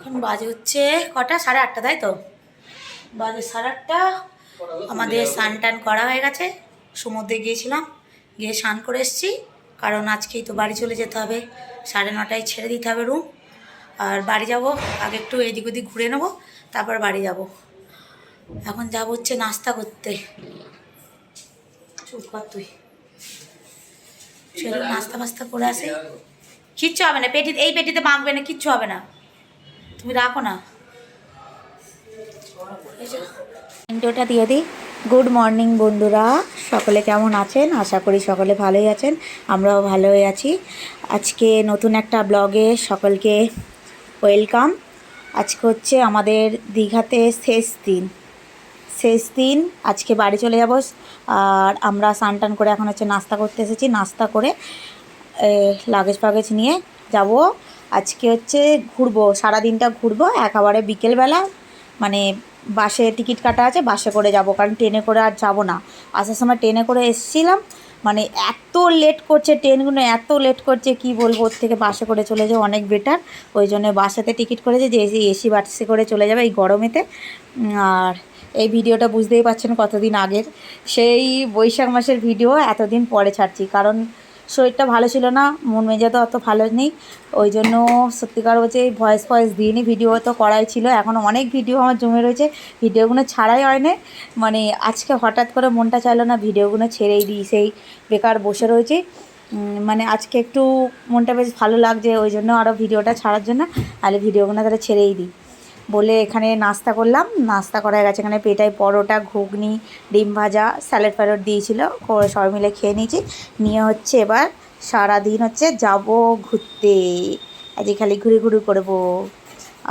এখন বাজে হচ্ছে কটা? সাড়ে আটটা, তাই তো? বাজে সাড়ে আটটা। আমাদের স্নান টান করা হয়ে গেছে। সমুদ্রে গিয়েছিলাম, গিয়ে স্নান করে এসেছি। কারণ আজকেই তো বাড়ি চলে যেতে হবে। সাড়ে নটায় ছেড়ে দিতে হবে রুম আর বাড়ি যাব, আগে একটু এদিক ওদিক ঘুরে নেব, তারপর বাড়ি যাব। এখন যাব হচ্ছে নাস্তা করতে। চুপ কর তুই। নাস্তা ফাস্তা করে আসি। কিচ্ছু হবে না, পেটি, এই পেটিতে বাঁধবে না, কিচ্ছু হবে না। তুমি রাখো না। ইন্টোটা দিয়ে দিই। গুড মর্নিং বন্ধুরা। সকলে কেমন আছেন? আশা করি সকলে ভালোই আছেন। আমরাও ভালোই আছি। আজকে নতুন একটা ব্লগে সকলকে ওয়েলকাম আজকে হচ্ছে আমাদের দীঘাতে শেষ দিন। শেষ দিন, আজকে বাড়ি চলে যাব। আর আমরা স্নান টান করে এখন হচ্ছে নাস্তা করতে এসেছি। নাস্তা করে লাগেজ ফাগেজ নিয়ে যাব। আজকে হচ্ছে ঘুরবো সারা দিনটা ঘুরবো, একেবারে বিকেলবেলা মানে বাসে টিকিট কাটা আছে, বাসে করে যাব, কারণ ট্রেনে করে আর যাব না। আসার সময় ট্রেনে করে এসেছিলাম মানে এত লেট করছে ট্রেনগুলো, এত লেট করছে, কি বলব, ওর থেকে বাসে করে চলে যাও অনেক বেটার ওই জন্য বাসাতে টিকিট করেছে, যে এসি বাসে করে চলে যাবে এই গরমেতে। আর এই ভিডিওটা বুঝতেই পারছেন কতদিন আগের। সেই বৈশাখ মাসের ভিডিও এতদিন পরে ছাড়ছি, কারণ শরীরটা ভালো ছিল না, মন মেজাজও অত ভালো নেই। ওই জন্য সত্যিকার হচ্ছে ভয়েস ফয়েস দিইনি ভিডিও তো করাই ছিল। এখন অনেক ভিডিও আমার জমে রয়েছে ভিডিওগুলো ছাড়াই হয় না। মানে আজকে হঠাৎ করে মনটা চাইলো না ভিডিওগুলো ছেড়েই দিই, সেই বেকার বসে রয়েছি। মানে আজকে একটু মনটা বেশ ভালো লাগছে, ওই জন্য আরও ভিডিওটা ছাড়ার জন্য, তাহলে ভিডিওগুলো তাহলে ছেড়েই দিই। বলে এখানে নাস্তা করলাম। নাস্তা করা গেছে এখানে পেটাই পরোটা, ঘুগনি, ডিম ভাজা, স্যালাড ফ্যালাড দিয়েছিল। সবাই মিলে খেয়ে নিয়েছি। নিয়ে হচ্ছে এবার সারাদিন হচ্ছে যাব ঘুরতে। আজকে খালি ঘুরে ঘুরে করব।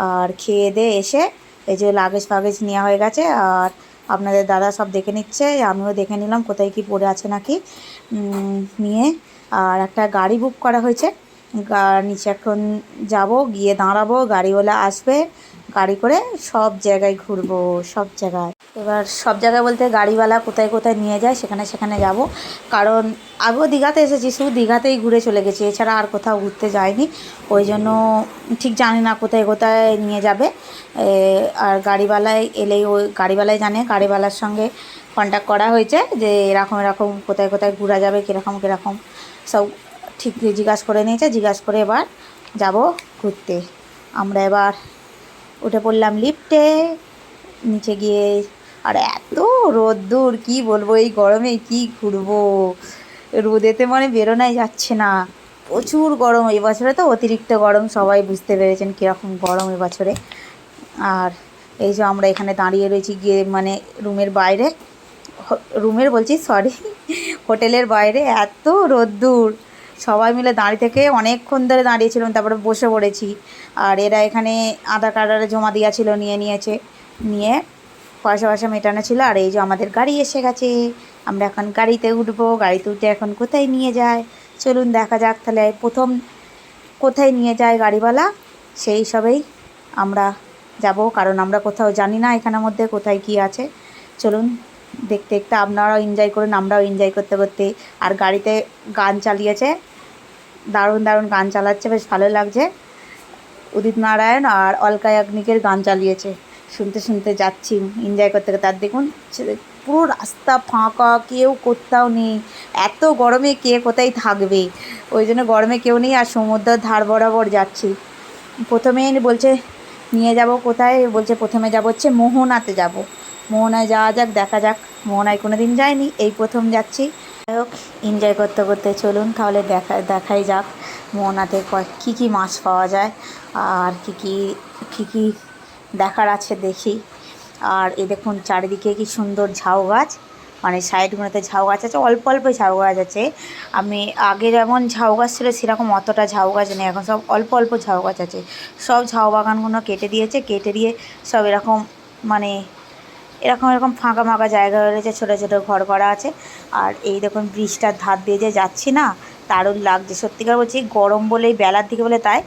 আর খেয়ে দিয়ে এসে এই যে লাগেজ ফাগেজ নেওয়া হয়ে গেছে। আর আপনাদের দাদা সব দেখে নিচ্ছে। আমিও দেখে নিলাম কোথায় কি পড়ে আছে নাকি। নিয়ে আর একটা গাড়ি বুক করা হয়েছে। নিচে এখন যাব, গিয়ে দাঁড়াবো। গাড়িওয়ালা আসবে। গাড়ি করে সব জায়গায় ঘুরবো, সব জায়গায়। এবার সব জায়গায় বলতে গাড়িওয়ালা কোথায় কোথায় নিয়ে যায়, সেখানে সেখানে যাব। কারণ আগেও দীঘাতে এসেছি, শুধু দীঘাতেই ঘুরে চলে গেছি, এছাড়া আর কোথাও ঘুরতে যাইনি। ওই জন্য ঠিক জানি না কোথায় কোথায় নিয়ে যাবে। আর গাড়িওয়ালায় এলেই ওই গাড়িওয়ালায় জানে, গাড়িওয়ালার সঙ্গে কন্ট্যাক্ট করা হয়েছে যে এরকম এরকম কোথায় কোথায় ঘোরা যাবে, কীরকম কীরকম। সব ঠিক জিজ্ঞাসা করে নিয়েছে, জিজ্ঞাসা করে এবার যাব ঘুরতে। আমরা এবার উঠে পড়লাম লিফটে নিচে গিয়ে, আর এত রোদ্দুর কি বলব, এই গরমে কি ঘুরবো? রোদেতে মানে বেরোনাই যাচ্ছে না। প্রচুর গরম, এই বছরে তো অতিরিক্ত গরম, সবাই বুঝতে পেরেছেন কীরকম গরম এবছরে আর এই যে আমরা এখানে দাঁড়িয়ে রয়েছি গিয়ে মানে রুমের বাইরে রুমের বলছি সরি হোটেলের বাইরে, এত রোদ্দুর সবাই মিলে দাঁড়িয়ে থেকে অনেকক্ষণ ধরে দাঁড়িয়েছিলাম, তারপরে বসে পড়েছি। আর এরা এখানে আধার কার্ডারে জমা দিয়েছিল নিয়ে নিয়েছে। নিয়ে পয়সা পয়সা মেটানো ছিল, আর এই যে আমাদের গাড়ি এসে গেছে। আমরা এখন গাড়িতে উঠবো গাড়িতে উঠে এখন কোথায় নিয়ে যায়? চলুন দেখা যাক তাহলে প্রথম কোথায় নিয়ে যায় গাড়িওয়ালা? সেই সবেই আমরা যাব, কারণ আমরা কোথাও জানি না এখানের মধ্যে কোথায় কি আছে। চলুন দেখতে দেখতে আপনারাও এনজয় করুন, আমরাও এনজয় করতে করতে। আর গাড়িতে গান চালিয়েছে দারুণ দারুণ গান চালাচ্ছে, বেশ ভালো লাগছে। উদিত নারায়ণ আর অলকা ইয়াগনিকের গান চালিয়েছে। শুনতে শুনতে যাচ্ছি এনজয় করতে করতে। আর দেখুন পুরো রাস্তা ফাঁকা, কেউ কোথাও নেই। এত গরমে কে কোথায় থাকবে? ওই জন্য গরমে কেউ নেই আর সমুদ্রের ধার বরাবর যাচ্ছি। প্রথমে বলছে, নিয়ে যাব কোথায়? বলছে, প্রথমে যাব হচ্ছে মোহনাতে যাব। মোহনায় যাওয়া যাক, দেখা যাক। মোহনায় কোনো দিন যায়নি এই প্রথম যাচ্ছি। যাই হোক এনজয় করতে করতে চলুন, তাহলে দেখা, দেখাই যাক মোহনাতে ক- কী মাছ পাওয়া যায়, আর কী কী কী কী দেখার আছে দেখি। আর এ দেখুন, চারিদিকে কি সুন্দর ঝাউ গাছ মানে সাইডগুলোতে ঝাউ গাছ আছে, অল্প অল্প ঝাউ গাছ আছে। আমি আগে যেমন ঝাউ গাছ ছিল, সেরকম অতটা ঝাউ গাছ নেই, এখন সব অল্প অল্প ঝাউ গাছ আছে। সব ঝাউ বাগানগুলো কেটে দিয়েছে, কেটে দিয়ে সব এরকম মানে এরকম এরকম ফাঁকা ফাঁকা জায়গা রয়েছে, ছোটো ছোটো ঘর করা আছে। আর এই দেখুন ব্রিজটার ধার দিয়ে যে যাচ্ছি না, দারুণ লাগছে। সত্যিকার বলছি, গরম বলেই, বেলার দিকে বলে তাই,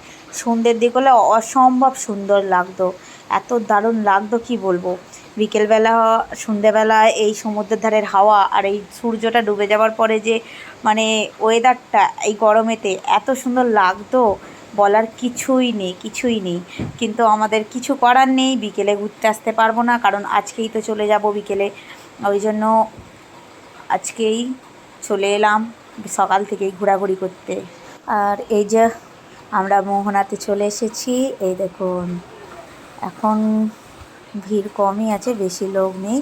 সন্ধ্যের দিকে হলে অসম্ভব সুন্দর লাগতো। এত দারুণ লাগতো, কি বলব? বিকেলবেলা, সন্ধ্যেবেলা এই সমুদ্রের ধারের হাওয়া আর এই সূর্যটা ডুবে যাওয়ার পরে যে মানে ওয়েদারটা এই গরমেতে এত সুন্দর লাগতো। বলার কিছুই নেই কিছুই নেই। কিন্তু আমাদের কিছু করার নেই বিকেলে ঘুরতে আসতে পারব না কারণ আজকেই তো চলে যাব বিকেলে। ওই জন্য আজকেই চলে এলাম সকাল থেকেই ঘোরাঘুরি করতে। আর এই যে আমরা মোহনাতে চলে এসেছি এই দেখুন এখন ভিড় কমই আছে বেশি লোক নেই।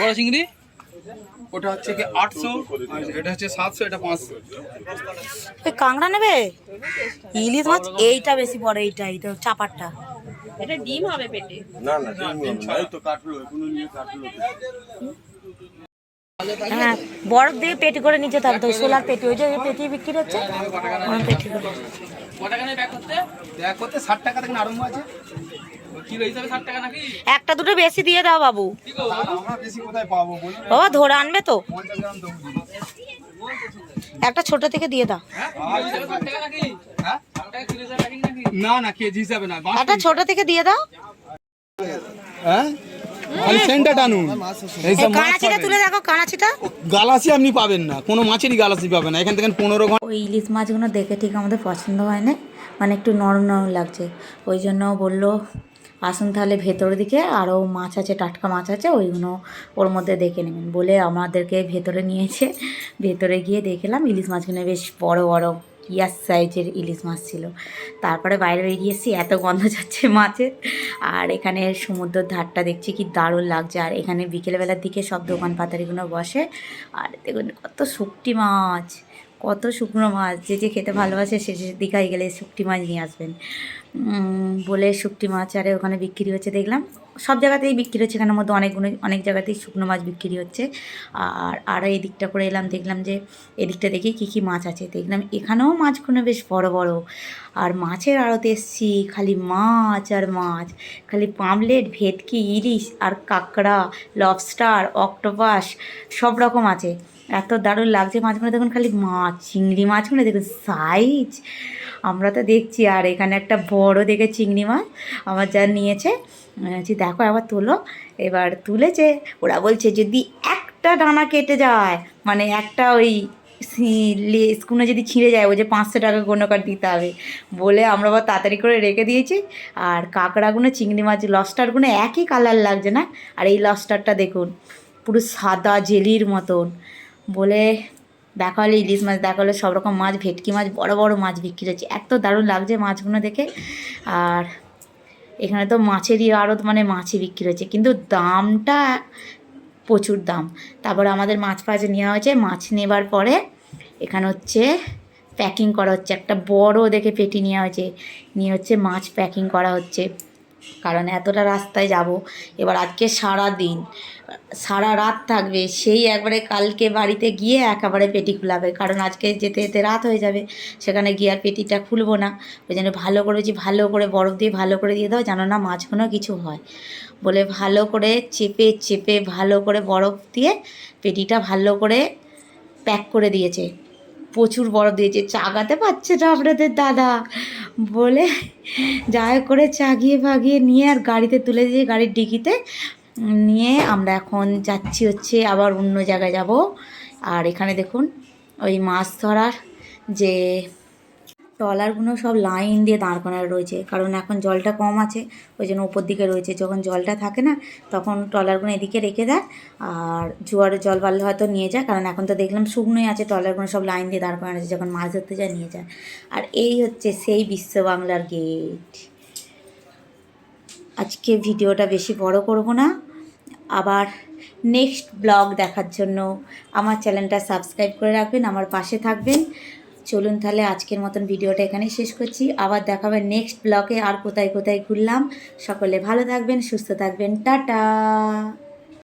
বড় চিংড়ি? ওটা হচ্ছে কি আটশো আর এটা হচ্ছে সাতশো এটা পাঁচশো। কাঁকড়া নেবে? ইলিশ মাছ এইটা বেশি বড় এইটা এইটা চাপারটা এটা ডিম হবে পেটে। না না ডিম হবে। তো কাটলো এখনও নিয়ে কাটলো। হ্যাঁ বরফ দিয়ে পেটি করে নিচে থাকতো সোলার পেটি ওই যে পেটি বিক্রি হচ্ছে ওই পেটি করে। কটা ব্যাগ করতে? ব্যাগ করতে ষাট টাকা থেকে আরম্ভ আছে। একটা দুটো বেশি দিয়ে দাও বাবু। কি গো আমরা বেশি কোথায় পাবো বলুন বাবা ধরে আনবে তো। পঞ্চাশ গ্রাম দেবো একটা ছোট থেকে দিয়ে দাও। হ্যাঁ হ্যাঁ? না না কেজি হিসাবে না একটা ছোট থেকে দিয়ে দাও। হ্যাঁ? খালি টানুন। এই তুলে দেখো কানাচিটা গালাসি আপনি পাবেন না কোনো মাছেরই গালাসি পাবেন না। এখান থেকে পনেরো ঘণ্টা ওই ইলিশ মাছগুলো দেখে ঠিক আমাদের পছন্দ হয় না? মানে একটু নরম নরম লাগছে। ওই জন্য বলল আসুন তাহলে ভেতরের দিকে, আরও মাছ আছে, টাটকা মাছ আছে, ওইগুলো ওর মধ্যে দেখে নেবেন। বলে আমাদেরকে ভেতরে নিয়েছে ভেতরে গিয়ে দেখলাম ইলিশ মাছগুলো বেশ বড় বড়, ইয়াস সাইজের ইলিশ মাছ ছিল। তারপরে বাইরে বেরিয়ে এসেছি, এত গন্ধ যাচ্ছে মাছের। আর এখানে সমুদ্রের ধারটা দেখছি কি দারুণ লাগছে। আর এখানে বিকেলবেলার দিকে সব দোকান পাতারিগুলো বসে। আর দেখুন কত শুকটি মাছ। কত শুকনো মাছ, যে যে খেতে ভালোবাসে শেষের দীঘায় গেলে শুকটি মাছ নিয়ে আসবেন। বলে শুকটি মাছ আরে ওখানে বিক্রি হচ্ছে, দেখলাম। সব জায়গাতেই বিক্রি হচ্ছে, এখানের মধ্যে অনেকগুলো অনেক জায়গাতেই শুকনো মাছ বিক্রি হচ্ছে। আর আরও এই দিকটা করে এলাম, দেখলাম যে এদিকটা দেখি কী কী মাছ আছে, দেখলাম এখানেও মাছগুলো বেশ বড় বড়। আর মাছের আড়তে এসছি, খালি মাছ আর মাছ, খালি পামলেট, ভেটকি, ইলিশ আর কাঁকড়া, লবস্টার, অক্টোপাস, সব রকম আছে। এত দারুণ লাগছে। মাছগুলো দেখুন খালি মাছ, চিংড়ি মাছ মাছগুলো দেখুন সাইজ আমরা তো দেখছি, আর এখানে একটা বড় দেখে চিংড়ি মাছ আমার যা নিয়েছে। দেখো আবার তোলো। এবার তুলেছে। ওরা বলছে, যদি একটা ডানা কেটে যায় মানে একটা ওই স্কুনে যদি ছিঁড়ে যায়, ওই যে পাঁচশো টাকা কোনো কার দিতে হবে। বলে আমরা আবার তাড়াতাড়ি করে রেখে দিয়েছি। আর কাঁকড়াগুলো চিংড়ি মাছ লবস্টারগুলো একই কালার লাগছে না? আর এই লস্টারটা দেখুন, পুরো সাদা জেলির মতন। বলে দেখা হলো ইলিশ মাছ, দেখা হলো সব রকম মাছ, ভেটকি মাছ, বড় বড় মাছ বিক্রি হচ্ছে। এত দারুণ লাগছে মাছগুলো দেখে। আর এখানে তো মাছেরই আরও মানে মাছই বিক্রি হচ্ছে। কিন্তু দামটা প্রচুর দাম। তারপরে আমাদের মাছ ফাছ নেওয়া হয়েছে। মাছ নেবার পরে এখানে হচ্ছে প্যাকিং করা হচ্ছে। একটা বড় দেখে পেটি নেওয়া হয়েছে। নিয়ে হচ্ছে মাছ প্যাকিং করা হচ্ছে। কারণ এতটা রাস্তায় যাব। এবার আজকে সারা দিন, সারা রাত থাকবে, সেই একবারে কালকে বাড়িতে গিয়ে একেবারে পেটি খুলাবে। কারণ আজকে যেতে যেতে রাত হয়ে যাবে, সেখানে গিয়ে আর পেটিটা খুলবো না। ওই জন্য ভালো করে যে ভালো করে বরফ দিয়ে ভালো করে দিয়ে দাও জানো না মাছগুলো কিছু হয়। বলে ভালো করে চেপে চেপে ভালো করে বরফ দিয়ে পেটিটা ভালো করে প্যাক করে দিয়েছে। প্রচুর বরফ দিয়েছে। চাগাতে পারছে না আপনাদের দাদা। বলে যা করে চাগিয়ে ভাগিয়ে নিয়ে আর গাড়িতে তুলে দিয়ে গাড়ির ডিকিতে নিয়ে আমরা এখন যাচ্ছি হচ্ছে আবার অন্য জায়গায় যাব। আর এখানে দেখুন ওই মাছ ধরার যে ট্রলারগুলো সব লাইন দিয়ে দাঁড় করানো রয়েছে। কারণ এখন জলটা কম আছে, ওই জন্য উপর দিকে রয়েছে। যখন জলটা থাকে না, তখন ট্রলারগুলো এদিকে রেখে দেয় আর জোয়ারের জল বাড়লে হয়তো নিয়ে যায়। কারণ এখন তো দেখলাম শুকনোই আছে ট্রলারগুলো সব লাইন দিয়ে দাঁড় করানো আছে। যখন মাছ ধরতে যায়, নিয়ে যায়। আর এই হচ্ছে সেই বিশ্ব বাংলার গেট আজকে ভিডিওটা বেশি বড় করব না। আবার নেক্সট ব্লগ দেখার জন্য আমার চ্যানেলটা সাবস্ক্রাইব করে রাখবেন, আমার পাশে থাকবেন। চলুন তাহলে আজকের মতন ভিডিওটা এখানেই শেষ করছি। আবার দেখা হবে নেক্সট ব্লকে আর কোথায় কোথায় ঘুরলাম। সকলে ভালো থাকবেন, সুস্থ থাকবেন। টাটা!